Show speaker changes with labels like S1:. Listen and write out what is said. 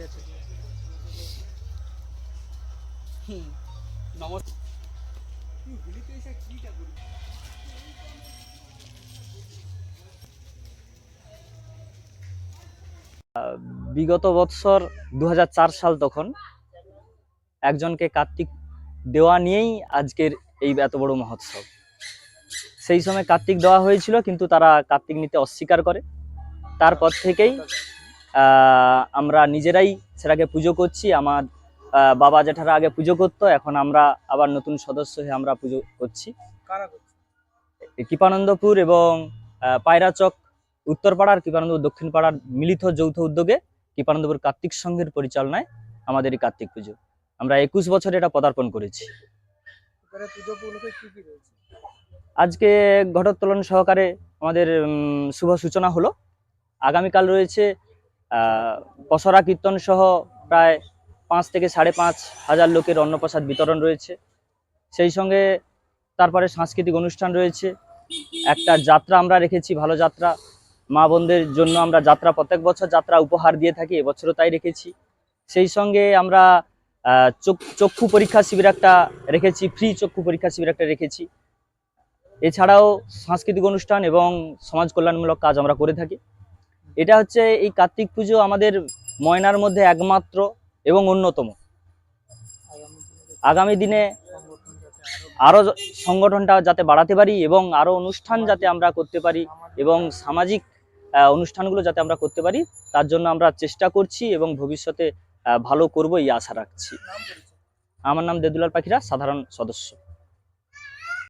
S1: গেছে। গেছে
S2: নমস্কার। বিগত বৎসর দুহাজার চার সাল তখন একজনকে কার্তিক দেওয়া নিয়েই আজকের এই এত বড় মহোৎসব। সেই সময় কার্তিক দেওয়া হয়েছিল কিন্তু তারা কার্তিক নিতে অস্বীকার করে। তারপর থেকেই আমরা নিজেরাই সেটাকে পুজো করছি। আমার বাবা জেঠারা আগে পুজো করতো এখন আমরা আবার নতুন সদস্য হয়ে আমরা পুজো করছি। কৃপানন্দপুর এবং পায়রাচক উত্তরপাড়ার কৃপানন্দপুর দক্ষিণ পাড়ার মিলিত যৌথ উদ্যোগে কৃপানন্দপুর কার্তিক সংঘের পরিচালনায় আমাদের এই কার্তিক পুজো। আমরা একুশ বছর এটা পদার্পণ করেছি। আজকে ঘটোত্তোলন সহকারে আমাদের উম, শুভ সূচনা হলো। আগামীকাল রয়েছে পসরা কীর্তন সহ প্রায় পাঁচ থেকে সাড়ে পাঁচ হাজার লোকের অন্নপ্রসাদ বিতরণ রয়েছে। সেই সঙ্গে তারপরে সাংস্কৃতিক অনুষ্ঠান রয়েছে। একটা যাত্রা আমরা রেখেছি, ভালো যাত্রা। মা বোনদের জন্য আমরা যাত্রা, প্রত্যেক বছর যাত্রা উপহার দিয়ে থাকি, এবছরও তাই রেখেছি। সেই সঙ্গে আমরা চক্ষু পরীক্ষা শিবির একটা রেখেছি, ফ্রি চক্ষু পরীক্ষা শিবির একটা রেখেছি। এছাড়াও সাংস্কৃতিক অনুষ্ঠান এবং সমাজ কল্যাণমূলক কাজ আমরা করে থাকি। এটা হচ্ছে এই কার্তিক পুজো আমাদের ময়নার মধ্যে একমাত্র এবং অন্যতম।
S1: আগামী দিনে
S2: আরও সংগঠনটা যাতে বাড়াতে পারি এবং আরও অনুষ্ঠান যাতে আমরা করতে পারি এবং সামাজিক অনুষ্ঠানগুলো যাতে আমরা করতে পারি, তার জন্য আমরা চেষ্টা করছি এবং ভবিষ্যতে ভালো করব এই আশা রাখছি। আমার নাম দেদুলাল পাখিরা, সাধারণ সদস্য।